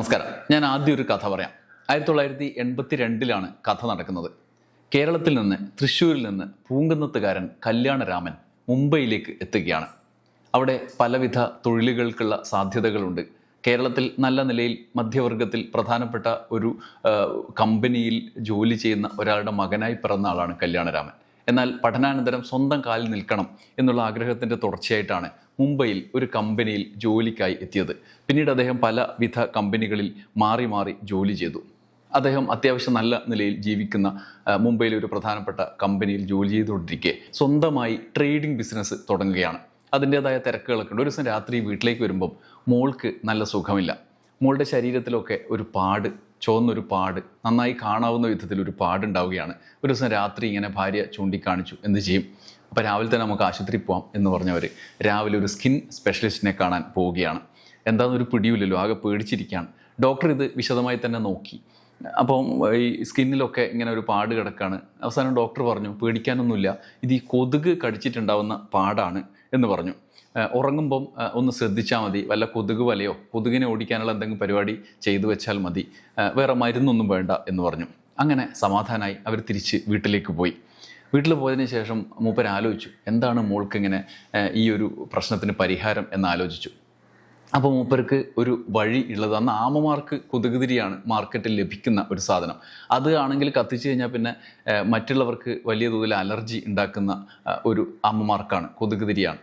നമസ്കാരം. ഞാൻ ആദ്യം ഒരു കഥ പറയാം. ആയിരത്തി തൊള്ളായിരത്തി എൺപത്തി രണ്ടിലാണ് കഥ നടക്കുന്നത്. കേരളത്തിൽ നിന്ന് തൃശ്ശൂരിൽ നിന്ന് പൂങ്കുന്നത്തുകാരൻ കല്യാണരാമൻ മുംബൈയിലേക്ക് എത്തുകയാണ്. അവിടെ പലവിധ തൊഴിലുകൾക്കുള്ള സാധ്യതകളുണ്ട്. കേരളത്തിൽ നല്ല നിലയിൽ മധ്യവർഗത്തിൽ പ്രധാനപ്പെട്ട ഒരു കമ്പനിയിൽ ജോലി ചെയ്യുന്ന ഒരാളുടെ മകനായി പിറന്ന ആളാണ് കല്യാണരാമൻ. എന്നാൽ പഠനാനന്തരം സ്വന്തം കാലിൽ നിൽക്കണം എന്നുള്ള ആഗ്രഹത്തിന്റെ തുടർച്ചയായിട്ടാണ് മുംബൈയിൽ ഒരു കമ്പനിയിൽ ജോലിക്കായി എത്തിയത്. പിന്നീട് അദ്ദേഹം പലവിധ കമ്പനികളിൽ മാറി മാറി ജോലി ചെയ്തു. അദ്ദേഹം അത്യാവശ്യം നല്ല നിലയിൽ ജീവിക്കുന്ന മുംബൈയിലെ ഒരു പ്രധാനപ്പെട്ട കമ്പനിയിൽ ജോലി ചെയ്തുകൊണ്ടിരിക്കെ സ്വന്തമായി ട്രേഡിംഗ് ബിസിനസ് തുടങ്ങുകയാണ്. അതിന്റേതായ തിരക്കുകളൊക്കെ ഉണ്ട്. ഒരു ദിവസം രാത്രി വീട്ടിലേക്ക് വരുമ്പം മോൾക്ക് നല്ല സുഖമില്ല. മോളുടെ ശരീരത്തിലൊക്കെ ഒരു പാട് ചുവന്നൊരു പാട് നന്നായി കാണാവുന്ന വിധത്തിൽ ഒരു പാടുണ്ടാവുകയാണ്. ഒരു ദിവസം രാത്രി ഇങ്ങനെ ഭാര്യ ചൂണ്ടിക്കാണിച്ചു എന്ത് ചെയ്യും? അപ്പോൾ രാവിലെ തന്നെ നമുക്ക് ആശുപത്രി പോവാം എന്ന് പറഞ്ഞവർ രാവിലെ ഒരു സ്കിൻ സ്പെഷ്യലിസ്റ്റിനെ കാണാൻ പോവുകയാണ്. എന്താണെന്നൊരു പിടിയില്ലല്ലോ ആകെ പേടിച്ചിരിക്കുകയാണ്. ഡോക്ടർ ഇത് വിശദമായി തന്നെ നോക്കി. അപ്പം ഈ സ്കിന്നിലൊക്കെ ഇങ്ങനെ ഒരു പാട് കിടക്കാണ്. അവസാനം ഡോക്ടർ പറഞ്ഞു പേടിക്കാനൊന്നുമില്ല ഇത് ഈ കൊതുക് കടിച്ചിട്ടുണ്ടാവുന്ന പാടാണ് എന്ന് പറഞ്ഞു. ഉറങ്ങുമ്പം ഒന്ന് ശ്രദ്ധിച്ചാൽ മതി. വല്ല കൊതുക് വലയോ കൊതുകിനെ ഓടിക്കാനുള്ള എന്തെങ്കിലും പരിപാടി ചെയ്തു വെച്ചാൽ മതി. വേറെ മരുന്നൊന്നും വേണ്ട എന്ന് പറഞ്ഞു. അങ്ങനെ സമാധാനമായി അവർ തിരിച്ച് വീട്ടിലേക്ക് പോയി. വീട്ടിൽ പോയതിന് ശേഷം മൂപ്പർ ആലോചിച്ചു എന്താണ് മോൾക്ക് ഇങ്ങനെ ഈ ഒരു പ്രശ്നത്തിന് പരിഹാരം എന്ന് ആലോചിച്ചു. അപ്പോൾ മൂപ്പർക്ക് ഒരു വഴി ഉള്ളത് അന്ന് ആമമാർക്ക് കൊതുകുതിരിയാണ് മാർക്കറ്റിൽ ലഭിക്കുന്ന ഒരു സാധനം. അത് ആണെങ്കിൽ കത്തിച്ചു കഴിഞ്ഞാൽ പിന്നെ മറ്റുള്ളവർക്ക് വലിയ തോതിൽ അലർജി ഉണ്ടാക്കുന്ന ഒരു ആമമാർക്കാണ് കൊതുകുതിരിയാണ്.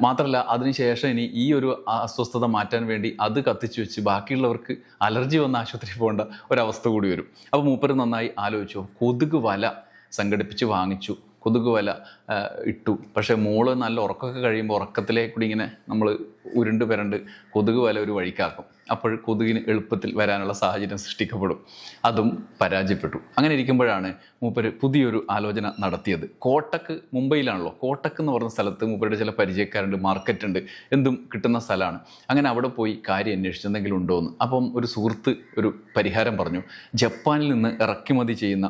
മാത്രമല്ല അതിനുശേഷം ഇനി ഈ ഒരു അസ്വസ്ഥത മാറ്റാൻ വേണ്ടി അത് കത്തിച്ചു വെച്ച് ബാക്കിയുള്ളവർക്ക് അലർജി വന്ന ആശുപത്രിയിൽ പോകേണ്ട ഒരവസ്ഥ കൂടി വരും. അപ്പോൾ മൂപ്പർ നന്നായി ആലോചിച്ചു. കൊതുക് വല സംഘടിപ്പിച്ച് വാങ്ങിച്ചു. കൊതുക് വല ഇട്ടു. പക്ഷേ മോൾ നല്ല ഉറക്കമൊക്കെ കഴിയുമ്പോൾ ഉറക്കത്തിലേ കൂടി ഇങ്ങനെ നമ്മൾ ഉരുണ്ട് പെരണ്ട് കൊതുക് വല ഒരു വഴിക്കാക്കും. അപ്പോൾ കൊതുകിന് എളുപ്പത്തിൽ വരാനുള്ള സാഹചര്യം സൃഷ്ടിക്കപ്പെടും. അതും പരാജയപ്പെട്ടു. അങ്ങനെ ഇരിക്കുമ്പോഴാണ് മൂപ്പര് പുതിയൊരു ആലോചന നടത്തിയത്. കോട്ടക്ക് മുംബൈയിലാണല്ലോ. കോട്ടക്ക് എന്ന് പറഞ്ഞ സ്ഥലത്ത് മൂപ്പരുടെ ചില പരിചയക്കാരുണ്ട് മാർക്കറ്റ് ഉണ്ട് എന്തും കിട്ടുന്ന സ്ഥലമാണ്. അങ്ങനെ അവിടെ പോയി കാര്യം അന്വേഷിച്ചെന്തെങ്കിലും ഉണ്ടോ എന്ന് അപ്പം ഒരു സുഹൃത്ത് ഒരു പരിഹാരം പറഞ്ഞു. ജപ്പാനിൽ നിന്ന് ഇറക്കുമതി ചെയ്യുന്ന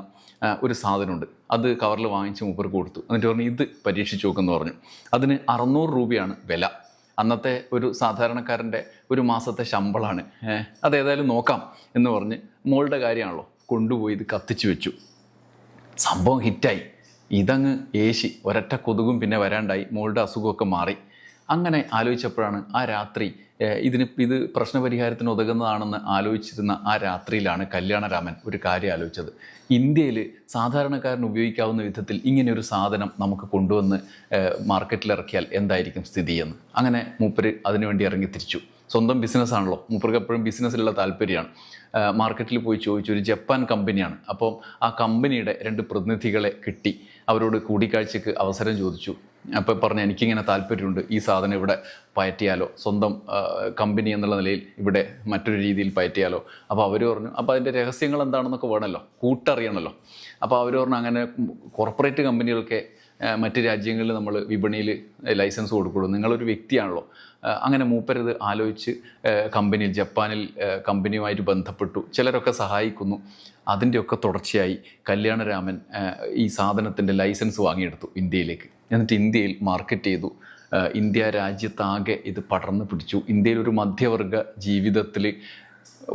ഒരു സാധനമുണ്ട്. അത് കവറിൽ വാങ്ങിച്ച് മൂപ്പർക്ക് കൊടുത്തു. എന്നിട്ട് പറഞ്ഞു ഇത് പരീക്ഷിച്ച് നോക്കുമെന്ന് പറഞ്ഞു. അതിന് അറുന്നൂറ് രൂപയാണ് വില. അന്നത്തെ ഒരു സാധാരണക്കാരന്റെ ഒരു മാസത്തെ ശമ്പളമാണ്. അതേതായാലും നോക്കാം എന്ന് പറഞ്ഞ് മോളുടെ കാര്യമാണല്ലോ കൊണ്ടുപോയി ഇത് കത്തിച്ചു വെച്ചു. സംഭവം ഹിറ്റായി. ഇതങ്ങ് ഏശി ഒരൊറ്റ കൊതുകും പിന്നെ വരാണ്ടായി. മോളുടെ അസുഖമൊക്കെ മാറി. അങ്ങനെ ആലോചിച്ചപ്പോഴാണ് ആ രാത്രി ഇതിന് ഇത് പ്രശ്നപരിഹാരത്തിന് ഉതകുന്നതാണെന്ന് ആലോചിച്ചിരുന്ന ആ രാത്രിയിലാണ് കല്യാണരാമൻ ഒരു കാര്യം ആലോചിച്ചത്. ഇന്ത്യയിൽ സാധാരണക്കാരന് ഉപയോഗിക്കാവുന്ന വിധത്തിൽ ഇങ്ങനെയൊരു സാധനം നമുക്ക് കൊണ്ടുവന്ന് മാർക്കറ്റിൽ ഇറക്കിയാൽ എന്തായിരിക്കും സ്ഥിതിയെന്ന് അങ്ങനെ മൂപ്പര് അതിനുവേണ്ടി ഇറങ്ങി തിരിച്ചു. സ്വന്തം ബിസിനസ്സാണല്ലോ. മൂപ്പർക്ക് എപ്പോഴും ബിസിനസ്സിലുള്ള താല്പര്യമാണ്. മാർക്കറ്റിൽ പോയി ചോദിച്ചു ഒരു ജപ്പാൻ കമ്പനിയാണ്. അപ്പം ആ കമ്പനിയുടെ രണ്ട് പ്രതിനിധികളെ കിട്ടി. അവരോട് കൂടിക്കാഴ്ചയ്ക്ക് അവസരം ചോദിച്ചു. അപ്പോൾ പറഞ്ഞു എനിക്കിങ്ങനെ താല്പര്യമുണ്ട് ഈ സാധനം ഇവിടെ പയറ്റിയാലോ? സ്വന്തം കമ്പനി എന്നുള്ള നിലയിൽ ഇവിടെ മറ്റൊരു രീതിയിൽ പയറ്റിയാലോ? അപ്പോൾ അവർ പറഞ്ഞു അപ്പോൾ അതിന്റെ രഹസ്യങ്ങൾ എന്താണെന്നൊക്കെ വേണമല്ലോ കൂട്ടറിയണമല്ലോ അപ്പോൾ അവർ പറഞ്ഞു അങ്ങനെ കോർപ്പറേറ്റ് കമ്പനികൾക്ക് മറ്റ് രാജ്യങ്ങളിൽ നമ്മൾ വിപണിയിൽ ലൈസൻസ് കൊടുക്കുള്ളൂ. നിങ്ങളൊരു വ്യക്തിയാണല്ലോ. അങ്ങനെ മൂപ്പരത് ആലോചിച്ച് കമ്പനിയിൽ ജപ്പാനിൽ കമ്പനിയുമായിട്ട് ബന്ധപ്പെട്ടു. ചിലരൊക്കെ സഹായിക്കുന്നു. അതിന്റെയൊക്കെ തുടർച്ചയായി കല്യാണരാമൻ ഈ സാധനത്തിന്റെ ലൈസൻസ് വാങ്ങിയെടുത്തു ഇന്ത്യയിലേക്ക്. എന്നിട്ട് ഇന്ത്യയിൽ മാർക്കറ്റ് ചെയ്തു. ഇന്ത്യ രാജ്യത്താകെ ഇത് പടർന്നു പിടിച്ചു. ഇന്ത്യയിൽ ഒരു മധ്യവർഗ ജീവിതത്തിൽ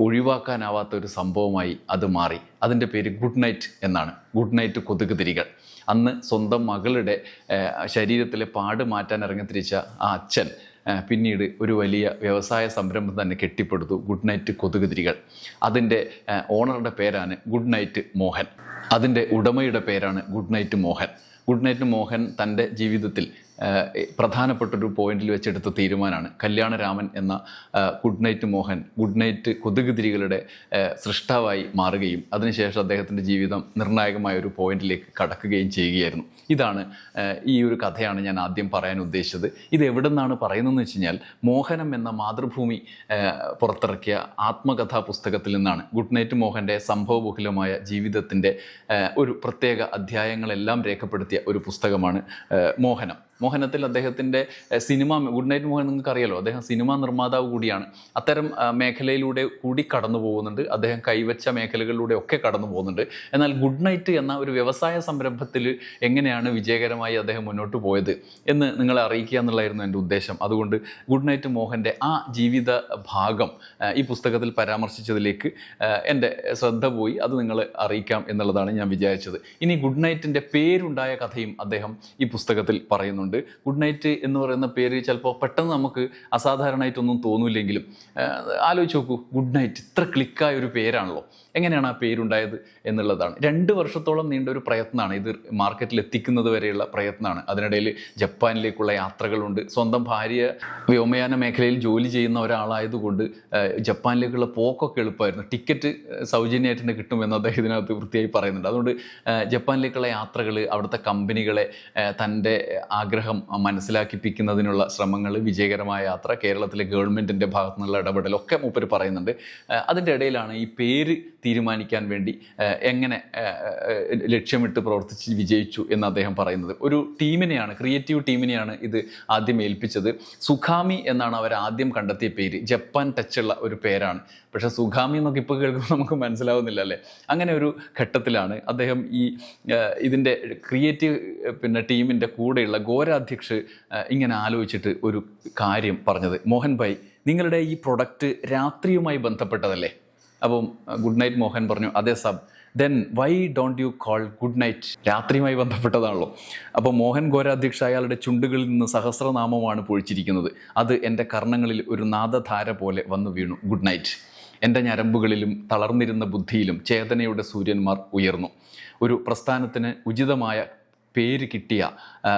ഒഴിവാക്കാനാവാത്ത ഒരു സംഭവമായി അത് മാറി. അതിന്റെ പേര് ഗുഡ് നൈറ്റ് എന്നാണ്. ഗുഡ് നൈറ്റ് കൊതുക് തിരികൾ അന്ന് സ്വന്തം മകളുടെ ശരീരത്തിലെ പാട് മാറ്റാൻ ഇറങ്ങിത്തിരിച്ച ആ അച്ഛൻ പിന്നീട് ഒരു വലിയ വ്യവസായ സംരംഭം തന്നെ കെട്ടിപ്പടുത്തു. ഗുഡ് നൈറ്റ് കൊതുക് തിരികൾ അതിന്റെ ഓണറുടെ പേരാണ് ഗുഡ് നൈറ്റ് മോഹൻ. അതിന്റെ ഉടമയുടെ പേരാണ് good night Mohan. Good night Mohan തന്റെ ജീവിതത്തിൽ പ്രധാനപ്പെട്ടൊരു പോയിന്റിൽ വെച്ചെടുത്ത തീരുമാനമാണ് കല്യാണരാമൻ എന്ന good night Mohan good night കൊതുകുതിരികളുടെ സൃഷ്ടാവായി മാറുകയും അതിനുശേഷം അദ്ദേഹത്തിന്റെ ജീവിതം നിർണായകമായ ഒരു പോയിന്റിലേക്ക് കടക്കുകയും ചെയ്യുകയായിരുന്നു. ഇതാണ് ഈ ഒരു കഥയാണ് ഞാൻ ആദ്യം പറയാൻ ഉദ്ദേശിച്ചത്. ഇത് എവിടെ നിന്നാണ് പറയുന്നതെന്ന് വെച്ച് കഴിഞ്ഞാൽ മോഹനം എന്ന മാതൃഭൂമി പുറത്തിറക്കിയ ആത്മകഥാ പുസ്തകത്തിൽ നിന്നാണ്. ഗുഡ് നൈറ്റ് മോഹന്റെ സംഭവബഹുലമായ ജീവിതത്തിന്റെ ഒരു പ്രത്യേക അധ്യായങ്ങളെല്ലാം രേഖപ്പെടുത്തിയ ഒരു പുസ്തകമാണ് മോഹനം. മോഹനത്തിൽ അദ്ദേഹത്തിന്റെ സിനിമ ഗുഡ് നൈറ്റ് മോഹൻ നിങ്ങൾക്ക് അറിയാലോ അദ്ദേഹം സിനിമാ നിർമ്മാതാവ് കൂടിയാണ്. അത്തരം മേഖലയിലൂടെ കൂടി കടന്നു പോകുന്നുണ്ട്. അദ്ദേഹം കൈവച്ച മേഖലകളിലൂടെ ഒക്കെ കടന്നു പോകുന്നുണ്ട്. എന്നാൽ ഗുഡ് നൈറ്റ് എന്ന ഒരു വ്യവസായ സംരംഭത്തിൽ എങ്ങനെയാണ് വിജയകരമായി അദ്ദേഹം മുന്നോട്ട് പോയത് എന്ന് നിങ്ങളെ അറിയിക്കുക എന്നുള്ളതായിരുന്നു എന്റെ ഉദ്ദേശം. അതുകൊണ്ട് ഗുഡ് നൈറ്റ് മോഹന്റെ ആ ജീവിത ഭാഗം ഈ പുസ്തകത്തിൽ പരാമർശിച്ചതിലേക്ക് എന്റെ ശ്രദ്ധ പോയി. അത് നിങ്ങൾ അറിയിക്കാം എന്നുള്ളതാണ് ഞാൻ വിചാരിച്ചത്. ഇനി ഗുഡ് നൈറ്റിന്റെ പേരുണ്ടായ കഥയും അദ്ദേഹം ഈ പുസ്തകത്തിൽ പറയുന്നുണ്ട്. ഗുഡ് നൈറ്റ് എന്ന് പറയുന്ന പേര് ചിലപ്പോൾ പെട്ടെന്ന് നമുക്ക് അസാധാരണമായിട്ടൊന്നും തോന്നില്ലെങ്കിലും ആലോചിച്ച് നോക്കൂ. ഗുഡ് നൈറ്റ് ഇത്ര ക്ലിക്കായ ഒരു പേരാണല്ലോ. എങ്ങനെയാണ് ആ പേരുണ്ടായത് എന്നുള്ളതാണ്. രണ്ട് വർഷത്തോളം നീണ്ട ഒരു പ്രയത്നമാണ് ഇത് മാർക്കറ്റിൽ എത്തിക്കുന്നത് വരെയുള്ള പ്രയത്നമാണ്. അതിനിടയിൽ ജപ്പാനിലേക്കുള്ള യാത്രകളുണ്ട്. സ്വന്തം ഭാര്യ വ്യോമയാന മേഖലയിൽ ജോലി ചെയ്യുന്ന ഒരാളായതുകൊണ്ട് ജപ്പാനിലേക്കുള്ള പോക്കൊക്കെ എളുപ്പമായിരുന്നു. ടിക്കറ്റ് സൗജന്യമായിട്ട് തന്നെ കിട്ടുമെന്ന് അദ്ദേഹം ഇതിനകത്ത് വൃത്തിയായി പറയുന്നുണ്ട്. അതുകൊണ്ട് ജപ്പാനിലേക്കുള്ള യാത്രകൾ അവിടുത്തെ കമ്പനികളെ തന്റെ ആഗ്രഹം മനസ്സിലാക്കിപ്പിക്കുന്നതിനുള്ള ശ്രമങ്ങൾ വിജയകരമായ യാത്ര കേരളത്തിലെ ഗവൺമെന്റിന്റെ ഭാഗത്തു നിന്നുള്ള ഇടപെടലൊക്കെ മൂപ്പർ പറയുന്നുണ്ട്. അതിന്റെ ഇടയിലാണ് ഈ പേര് തീരുമാനിക്കാൻ വേണ്ടി എങ്ങനെ ലക്ഷ്യമിട്ട് പ്രവർത്തിച്ച് വിജയിച്ചു എന്ന് അദ്ദേഹം പറയുന്നത്. ഒരു ടീമിനെയാണ് ക്രിയേറ്റീവ് ടീമിനെയാണ് ഇത് ആദ്യം ഏൽപ്പിച്ചത്. സുഖാമി എന്നാണ് അവർ ആദ്യം കണ്ടെത്തിയ പേര്. ജപ്പാൻ ടച്ചുള്ള ഒരു പേരാണ്. പക്ഷേ സുഖാമി എന്നൊക്കെ ഇപ്പോൾ കേൾക്കുമ്പോൾ നമുക്ക് മനസ്സിലാവുന്നില്ല അല്ലേ? അങ്ങനെ ഒരു ഘട്ടത്തിലാണ് അദ്ദേഹം ഈ ഇതിന്റെ ക്രിയേറ്റീവ് പിന്നെ ടീമിന്റെ കൂടെയുള്ള ഗോരാധ്യക്ഷ് ആ, ഇങ്ങനെ ആലോചിച്ചിട്ട് ഒരു കാര്യം പറഞ്ഞത്. മോഹൻ ഭായ് നിങ്ങളുടെ ഈ പ്രൊഡക്റ്റ് രാത്രിയുമായി ബന്ധപ്പെട്ടതല്ലേ? അപ്പം ഗുഡ് നൈറ്റ് മോഹൻ പറഞ്ഞു അതേ sub then why don't you call good night രാത്രിയുമായി ബന്ധപ്പെട്ടതാണല്ലോ. അപ്പോൾ മോഹൻ ഗോരാധ്യക്ഷ അയാളുടെ ചുണ്ടുകളിൽ നിന്ന് സഹസ്രനാമമാണ് പൊഴിച്ചിരിക്കുന്നത്. അത് എന്റെ കർണങ്ങളിൽ ഒരു നാദധാര പോലെ വന്നു വീണു. ഗുഡ് നൈറ്റ് എന്റെ ഞരമ്പുകളിലും തളർന്നിരുന്ന ബുദ്ധിയിലും ചേതനയുടെ സൂര്യന്മാർ ഉയർന്നു. ഒരു പ്രസ്ഥാനത്തിന് ഉചിതമായ പേര് കിട്ടിയ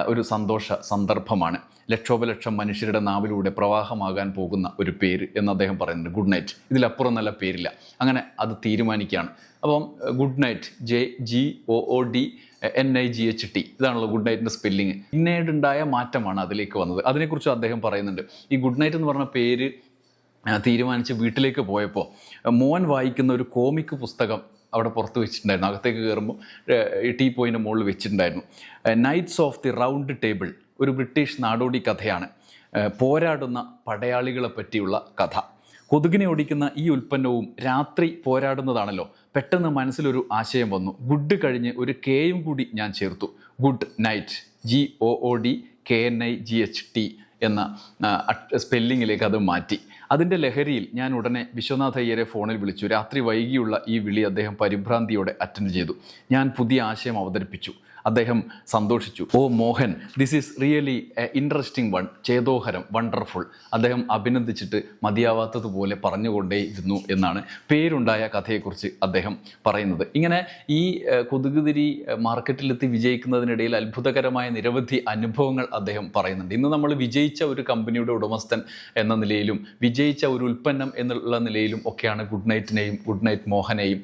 ഒരു സന്തോഷ സന്ദർഭമാണ്. ലക്ഷോപലക്ഷം മനുഷ്യരുടെ നാവിലൂടെ പ്രവാഹമാകാൻ പോകുന്ന ഒരു പേര് എന്ന് അദ്ദേഹം പറയുന്നുണ്ട്. ഗുഡ് നൈറ്റ് ഇതിലപ്പുറം നല്ല പേരില്ല. അങ്ങനെ അത് തീരുമാനിക്കുകയാണ്. അപ്പം good night J G O O D N I G H T ഇതാണല്ലോ ഗുഡ് നൈറ്റിന്റെ സ്പെല്ലിങ് പിന്നീടുണ്ടായ മാറ്റമാണ് അതിലേക്ക് വന്നത്. അതിനെക്കുറിച്ച് അദ്ദേഹം പറയുന്നുണ്ട്. ഈ ഗുഡ് നൈറ്റ് എന്ന് പറഞ്ഞ പേര് തീരുമാനിച്ച് വീട്ടിലേക്ക് പോയപ്പോൾ മോൻ വായിക്കുന്ന ഒരു കോമിക് പുസ്തകം അവിടെ പുറത്ത് വെച്ചിട്ടുണ്ടായിരുന്നു. അകത്തേക്ക് കയറുമ്പോൾ ടീ പോയിന്റെ മുകളിൽ വെച്ചിട്ടുണ്ടായിരുന്നു. Knights of the round table ഒരു ബ്രിട്ടീഷ് നാടോടി കഥയാണ്. പോരാടുന്ന പടയാളികളെ പറ്റിയുള്ള കഥ. കൊതുകിനെ ഓടിക്കുന്ന ഈ ഉൽപ്പന്നവും രാത്രി പോരാടുന്നതാണല്ലോ. പെട്ടെന്ന് മനസ്സിലൊരു ആശയം വന്നു. ഗുഡ് കഴിഞ്ഞ് ഒരു കെയും കൂടി ഞാൻ ചേർത്തു. Good night G O O D K N I G H T എന്ന സ്പെല്ലിങ്ങിലേക്ക് അത് മാറ്റി. അതിന്റെ ലഹരിയിൽ ഞാൻ ഉടനെ വിശ്വനാഥ അയ്യരെ ഫോണിൽ വിളിച്ചു. രാത്രി വൈകിയുള്ള ഈ വിളി അദ്ദേഹം പരിഭ്രാന്തിയോടെ അറ്റൻഡ് ചെയ്തു. ഞാൻ പുതിയ ആശയം അവതരിപ്പിച്ചു. അദ്ദേഹം സന്തോഷിച്ചു. ഓ Mohan this is really a interesting one ചേതോഹരം wonderful അദ്ദേഹം അഭിനന്ദിച്ചിട്ട് മതിയാവാത്തതുപോലെ പറഞ്ഞുകൊണ്ടേയിരുന്നു എന്നാണ് പേരുണ്ടായ കഥയെക്കുറിച്ച് അദ്ദേഹം പറയുന്നത്. ഇങ്ങനെ ഈ കൊതുകുതിരി മാർക്കറ്റിലെത്തി വിജയിക്കുന്നതിനിടയിൽ അത്ഭുതകരമായ നിരവധി അനുഭവങ്ങൾ അദ്ദേഹം പറയുന്നുണ്ട്. ഇന്ന് നമ്മൾ വിജയിച്ച ഒരു കമ്പനിയുടെ ഉടമസ്ഥൻ എന്ന നിലയിലും വിജയിച്ച ഒരു ഉൽപ്പന്നം എന്നുള്ള നിലയിലും ഒക്കെയാണ് ഗുഡ് നൈറ്റിനെയും ഗുഡ് നൈറ്റ് മോഹനെയും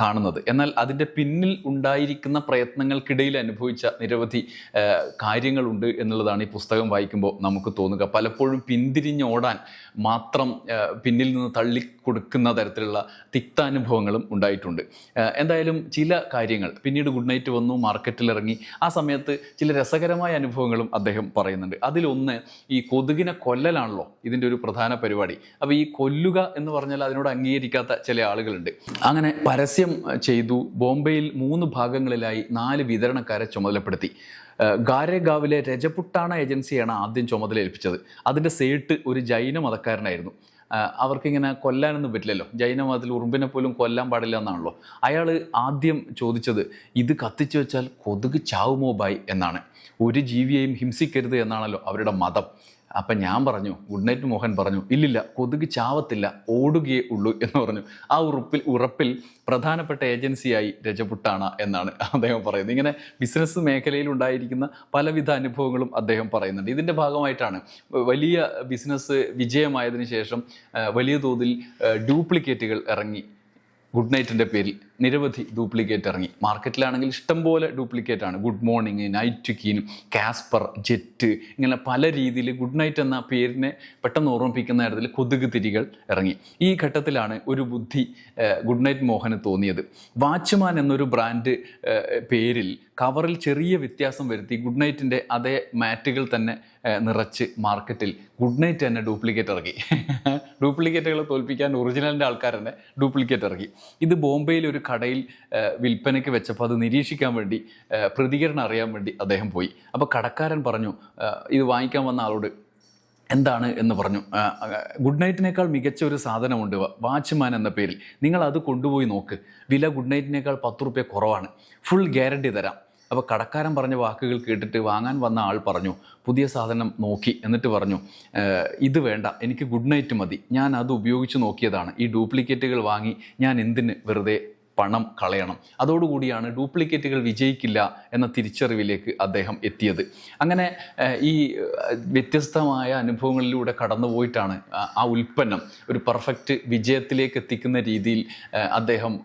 കാണുന്നത്. എന്നാൽ അതിന്റെ പിന്നിൽ ഉണ്ടായിരിക്കുന്ന പ്രയത്നങ്ങൾക്കിടയിൽ അനുഭവിച്ച നിരവധി കാര്യങ്ങളുണ്ട് എന്നുള്ളതാണ് ഈ പുസ്തകം വായിക്കുമ്പോൾ നമുക്ക് തോന്നുക. പലപ്പോഴും പിന്തിരിഞ്ഞോടാൻ മാത്രം പിന്നിൽ നിന്ന് തള്ളിക്കൊടുക്കുന്ന തരത്തിലുള്ള തിക്താനുഭവങ്ങളും ഉണ്ടായിട്ടുണ്ട്. എന്തായാലും ചില കാര്യങ്ങൾ പിന്നീട് ഗുഡ് നൈറ്റ് വന്നു മാർക്കറ്റിലിറങ്ങി ആ സമയത്ത് ചില രസകരമായ അനുഭവങ്ങളും അദ്ദേഹം പറയുന്നുണ്ട്. അതിലൊന്ന് ഈ കൊതുകിനെ കൊല്ലലാണല്ലോ ഇതിന്റെ ഒരു പ്രധാന പരിപാടി. അപ്പോൾ ഈ കൊല്ലുക എന്ന് പറഞ്ഞാൽ അതിനോട് അംഗീകരിക്കാത്ത ചില ആളുകളുണ്ട്. അങ്ങനെ പരസ്യം ചെയ്തു ബോംബെയിൽ മൂന്ന് ഭാഗങ്ങളിലായി നാല് വിതരണക്കാരെ ചുമതലപ്പെടുത്തി. ഗാരേഗാവിലെ രജപുട്ടാണ ഏജൻസിയാണ് ആദ്യം ചുമതല ഏൽപ്പിച്ചത്. അതിന്റെ സേട്ട് ഒരു ജൈന മതക്കാരനായിരുന്നു. അവർക്കിങ്ങനെ കൊല്ലാനൊന്നും പറ്റില്ലല്ലോ. ജൈനമതത്തിൽ ഉറുമ്പിനെ പോലും കൊല്ലാൻ പാടില്ല എന്നാണല്ലോ. അയാൾ ആദ്യം ചോദിച്ചത് ഇത് കത്തിച്ചു വെച്ചാൽ കൊതുക് ചാവുമോ ബായ് എന്നാണ്. ഒരു ജീവിയെയും ഹിംസിക്കരുത് എന്നാണല്ലോ അവരുടെ മതം. അപ്പം ഞാൻ പറഞ്ഞു ഗുഡ് നൈറ്റ് മോഹൻ പറഞ്ഞു. ഇല്ലില്ല കൊതുക് ചാവത്തില്ല ഓടുകയേ ഉള്ളൂ എന്ന് പറഞ്ഞു. ആ ഉറപ്പിൽ ഉറപ്പിൽ പ്രധാനപ്പെട്ട ഏജൻസിയായി രജപുട്ടാണ എന്നാണ് അദ്ദേഹം പറയുന്നത്. ഇങ്ങനെ ബിസിനസ് മേഖലയിൽ ഉണ്ടായിരിക്കുന്ന പലവിധ അനുഭവങ്ങളും അദ്ദേഹം പറയുന്നുണ്ട്. ഇതിന്റെ ഭാഗമായിട്ടാണ് വലിയ ബിസിനസ് വിജയമായതിനു ശേഷം വലിയ തോതിൽ ഡ്യൂപ്ലിക്കേറ്റുകൾ ഇറങ്ങി. ഗുഡ് നൈറ്റിന്റെ പേരിൽ. നിരവധി ഡ്യൂപ്ലിക്കേറ്റ് ഇറങ്ങി. മാർക്കറ്റിലാണെങ്കിൽ ഇഷ്ടംപോലെ ഡ്യൂപ്ലിക്കേറ്റ് ആണ്. Good morning night Keen Casper Jet ഇങ്ങനെ പല രീതിയിൽ ഗുഡ് നൈറ്റ് എന്ന പേരിനെ പെട്ടെന്ന് ഓർമ്മിപ്പിക്കുന്ന തരത്തിൽ കൊതുക് തിരികൾ ഇറങ്ങി. ഈ ഘട്ടത്തിലാണ് ഒരു ബുദ്ധി ഗുഡ് നൈറ്റ് മോഹന് തോന്നിയത്. വാച്ച്മാൻ എന്നൊരു ബ്രാൻഡ് പേരിൽ കവറിൽ ചെറിയ വ്യത്യാസം വരുത്തി ഗുഡ് നൈറ്റിന്റെ അതേ മാറ്റുകൾ തന്നെ നിറച്ച് മാർക്കറ്റിൽ ഗുഡ് നൈറ്റ് തന്നെ ഡ്യൂപ്ലിക്കേറ്റ് ഇറക്കി ഡ്യൂപ്ലിക്കേറ്റുകളെ തോൽപ്പിക്കാൻ ഒറിജിനലിന്റെ ആൾക്കാർ തന്നെ ഡ്യൂപ്ലിക്കേറ്റ് ഇറക്കി ഇത് ബോംബെയിൽ ഒരു കടയിൽ വിൽപ്പനയ്ക്ക് വെച്ചപ്പോൾ അത് നിരീക്ഷിക്കാൻ വേണ്ടി പ്രതികരണം അറിയാൻ വേണ്ടി അദ്ദേഹം പോയി. അപ്പോൾ കടക്കാരൻ പറഞ്ഞു ഇത് വാങ്ങിക്കാൻ വന്ന ആളോട് എന്താണ് എന്ന് പറഞ്ഞു. ഗുഡ് നൈറ്റിനേക്കാൾ മികച്ച ഒരു സാധനമുണ്ട് വാച്ച്മാൻ എന്ന പേരിൽ. നിങ്ങൾ അത് കൊണ്ടുപോയി നോക്ക്. വില ഗുഡ് നൈറ്റിനേക്കാൾ പത്ത് റുപ്യ കുറവാണ്. ഫുൾ ഗ്യാരണ്ടി തരാം. അപ്പോൾ കടക്കാരൻ പറഞ്ഞ വാക്കുകൾ കേട്ടിട്ട് വാങ്ങാൻ വന്ന ആൾ പറഞ്ഞു പുതിയ സാധനം നോക്കി എന്നിട്ട് പറഞ്ഞു ഇത് വേണ്ട എനിക്ക് ഗുഡ് നൈറ്റ് മതി. ഞാൻ അത് ഉപയോഗിച്ച് നോക്കിയതാണ്. ഈ ഡ്യൂപ്ലിക്കേറ്റുകൾ വാങ്ങി ഞാൻ എന്തിന് വെറുതെ പണം കളയണം. അതോടുകൂടിയാണ് ഡ്യൂപ്ലിക്കേറ്റുകൾ വിജയിക്കില്ല എന്ന തിരിച്ചറിവിലേക്ക് അദ്ദേഹം എത്തിയത്. അങ്ങനെ ഈ വ്യത്യസ്തമായ അനുഭവങ്ങളിലൂടെ കടന്നുപോയിട്ടാണ് ആ- ഉൽപ്പന്നം ഒരു പെർഫെക്റ്റ് വിജയത്തിലേക്ക് എത്തിക്കുന്ന രീതിയിൽ അദ്ദേഹം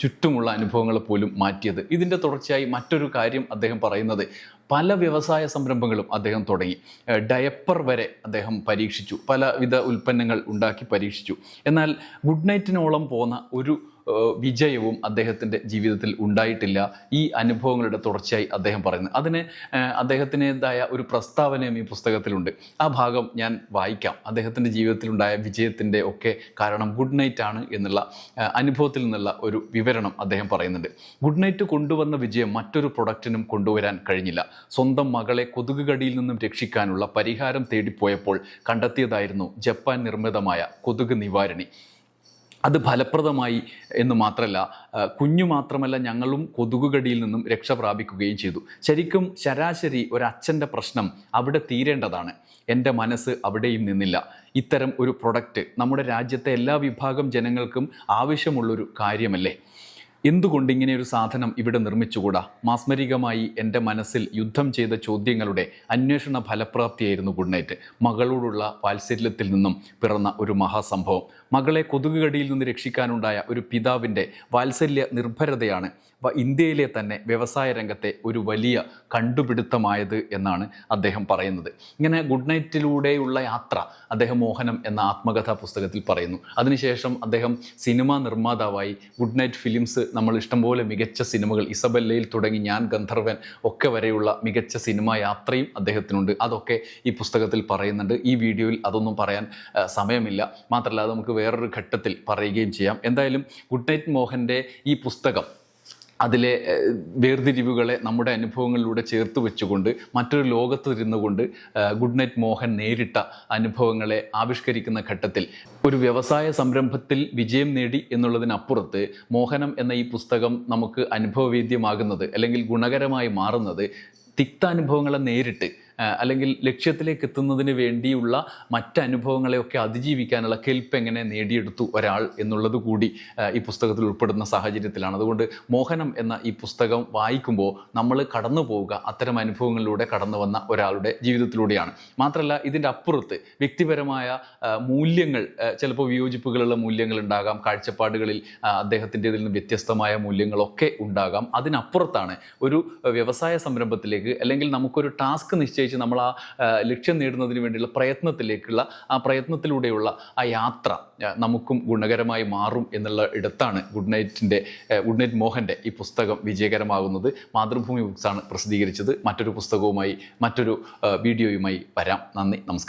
ചുറ്റുമുള്ള അനുഭവങ്ങൾ പോലും മാറ്റിയത്. ഇതിന്റെ തുടർച്ചയായി മറ്റൊരു കാര്യം അദ്ദേഹം പറയുന്നത് പല വ്യവസായ സംരംഭങ്ങളും അദ്ദേഹം തുടങ്ങി. ഡയപ്പർ വരെ അദ്ദേഹം പരീക്ഷിച്ചു. പലവിധ ഉൽപ്പന്നങ്ങൾ ഉണ്ടാക്കി പരീക്ഷിച്ചു. എന്നാൽ ഗുഡ് നൈറ്റിനോളം പോന്ന ഒരു വിജയവും അദ്ദേഹത്തിന്റെ ജീവിതത്തിൽ ഉണ്ടായിട്ടില്ല. ഈ അനുഭവങ്ങളുടെ തുടർച്ചയായി അദ്ദേഹം പറയുന്നത് അതിന് അദ്ദേഹത്തിന്റെതായ ഒരു പ്രസ്താവനയും ഈ പുസ്തകത്തിലുണ്ട്. ആ ഭാഗം ഞാൻ വായിക്കാം. അദ്ദേഹത്തിന്റെ ജീവിതത്തിലുണ്ടായ വിജയത്തിന്റെ ഒക്കെ കാരണം ഗുഡ് നൈറ്റ് ആണ് എന്നുള്ള അനുഭവത്തിൽ നിന്നുള്ള ഒരു വിവരണം അദ്ദേഹം പറയുന്നുണ്ട്. ഗുഡ് നൈറ്റ് കൊണ്ടുവന്ന വിജയം മറ്റൊരു പ്രൊഡക്റ്റിനും കൊണ്ടുവരാൻ കഴിഞ്ഞില്ല. സ്വന്തം മകളെ കൊതുകുകടിയിൽ നിന്നും രക്ഷിക്കാനുള്ള പരിഹാരം തേടിപ്പോയപ്പോൾ കണ്ടെത്തിയതായിരുന്നു ജപ്പാൻ നിർമ്മിതമായ കൊതുക് നിവാരണി. അത് ഫലപ്രദമായി എന്ന് മാത്രമല്ല കുഞ്ഞു മാത്രമല്ല ഞങ്ങളും കൊതുകുകടിയിൽ നിന്നും രക്ഷ പ്രാപിക്കുകയും ചെയ്തു. ശരിക്കും ശരാശരി ഒരച്ഛന്റെ പ്രശ്നം അവിടെ തീരേണ്ടതാണ്. എന്റെ മനസ്സ് അവിടെയും നിന്നില്ല. ഇത്തരം ഒരു പ്രൊഡക്റ്റ് നമ്മുടെ രാജ്യത്തെ എല്ലാ വിഭാഗം ജനങ്ങൾക്കും ആവശ്യമുള്ളൊരു കാര്യമല്ലേ? എന്തുകൊണ്ട് ഇങ്ങനെ ഒരു സാധനം ഇവിടെ നിർമ്മിച്ചുകൂടാ? മാസ്മരികമായി എന്റെ മനസ്സിൽ യുദ്ധം ചെയ്ത ചോദ്യങ്ങളുടെ അന്വേഷണ ഫലപ്രാപ്തിയായിരുന്നു ഗുഡ് നൈറ്റ് മകളോടുള്ള വാത്സല്യത്തിൽ നിന്നും പിറന്ന ഒരു മഹാസംഭവം. മകളെ കൊതുകുകടിയിൽ നിന്ന് രക്ഷിക്കാനുണ്ടായ ഒരു പിതാവിന്റെ വാത്സല്യ നിർഭരതയാണ് ഇന്ത്യയിലെ തന്നെ വ്യവസായ രംഗത്തെ ഒരു വലിയ കണ്ടുപിടുത്തമായത് എന്നാണ് അദ്ദേഹം പറയുന്നത്. ഇങ്ങനെ ഗുഡ് നൈറ്റിലൂടെയുള്ള യാത്ര അദ്ദേഹം മോഹനം എന്ന ആത്മകഥാ പുസ്തകത്തിൽ പറയുന്നു. അതിനുശേഷം അദ്ദേഹം സിനിമാ നിർമ്മാതാവായി ഗുഡ് നൈറ്റ് ഫിലിംസ് നമ്മൾ ഇഷ്ടംപോലെ മികച്ച സിനിമകൾ ഇസബല്ലയിൽ തുടങ്ങി ഞാൻ ഗന്ധർവൻ ഒക്കെ വരെയുള്ള മികച്ച സിനിമാ യാത്രയും അദ്ദേഹത്തിനുണ്ട്. അതൊക്കെ ഈ പുസ്തകത്തിൽ പറയുന്നുണ്ട്. ഈ വീഡിയോയിൽ അതൊന്നും പറയാൻ സമയമില്ല. മാത്രമല്ല നമുക്ക് വേറൊരു ഘട്ടത്തിൽ പറയുകയും ചെയ്യാം. എന്തായാലും ഗുഡ് നൈറ്റ് മോഹന്റെ ഈ പുസ്തകം അതിലെ വേർതിരിവുകളെ നമ്മുടെ അനുഭവങ്ങളിലൂടെ ചേർത്ത് വെച്ചുകൊണ്ട് മറ്റൊരു ലോകത്ത് ഇരുന്നുകൊണ്ട് ഏഹ്, ഗുഡ് നൈറ്റ് മോഹൻ നേരിട്ട അനുഭവങ്ങളെ ആവിഷ്കരിക്കുന്ന ഘട്ടത്തിൽ ഒരു വ്യവസായ സംരംഭത്തിൽ വിജയം നേടി എന്നുള്ളതിനപ്പുറത്ത് മോഹനം എന്ന ഈ പുസ്തകം നമുക്ക് അനുഭവവേദ്യമാകുന്നത് അല്ലെങ്കിൽ ഗുണകരമായി മാറുന്നത് തിക്താനുഭവങ്ങളെ നേരിട്ട് അല്ലെങ്കിൽ ലക്ഷ്യത്തിലേക്ക് എത്തുന്നതിന് വേണ്ടിയുള്ള മറ്റനുഭവങ്ങളെയൊക്കെ അതിജീവിക്കാനുള്ള കെൽപ്പ് എങ്ങനെ നേടിയെടുത്തു ഒരാൾ എന്നുള്ളത് കൂടി ഈ പുസ്തകത്തിൽ ഉൾപ്പെടുന്ന സാഹചര്യത്തിലാണ്. അതുകൊണ്ട് മോഹനം എന്ന ഈ പുസ്തകം വായിക്കുമ്പോൾ നമ്മൾ കടന്നു പോവുക അത്തരം അനുഭവങ്ങളിലൂടെ കടന്നു വന്ന ഒരാളുടെ ജീവിതത്തിലൂടെയാണ്. മാത്രമല്ല ഇതിന്റെ അപ്പുറത്ത് വ്യക്തിപരമായ മൂല്യങ്ങൾ ചിലപ്പോൾ വിയോജിപ്പുകളുള്ള മൂല്യങ്ങൾ ഉണ്ടാകാം കാഴ്ചപ്പാടുകളിൽ അദ്ദേഹത്തിന്റെ അദ്ദേഹത്തിന്റെതിൽ നിന്ന് വ്യത്യസ്തമായ മൂല്യങ്ങളൊക്കെ ഉണ്ടാകാം. അതിനപ്പുറത്താണ് ഒരു വ്യവസായ സംരംഭത്തിലേക്ക് അല്ലെങ്കിൽ നമുക്കൊരു ടാസ്ക് നിശ്ചയിച്ച് നമ്മൾ ആ ആ, ലക്ഷ്യം നേടുന്നതിന് വേണ്ടിയുള്ള പ്രയത്നത്തിലേക്കുള്ള ആ പ്രയത്നത്തിലൂടെയുള്ള ആ യാത്ര നമുക്കും ഗുണകരമായി മാറും എന്നുള്ള ഇടത്താണ് ഗുഡ് നൈറ്റിന്റെ ഗുഡ് നൈറ്റ് മോഹന്റെ ഈ പുസ്തകം വിജയകരമാകുന്നത്. മാതൃഭൂമി ബുക്സാണ് പ്രസിദ്ധീകരിച്ചത്. മറ്റൊരു പുസ്തകവുമായി മറ്റൊരു വീഡിയോയുമായി വരാം. നന്ദി നമസ്കാരം.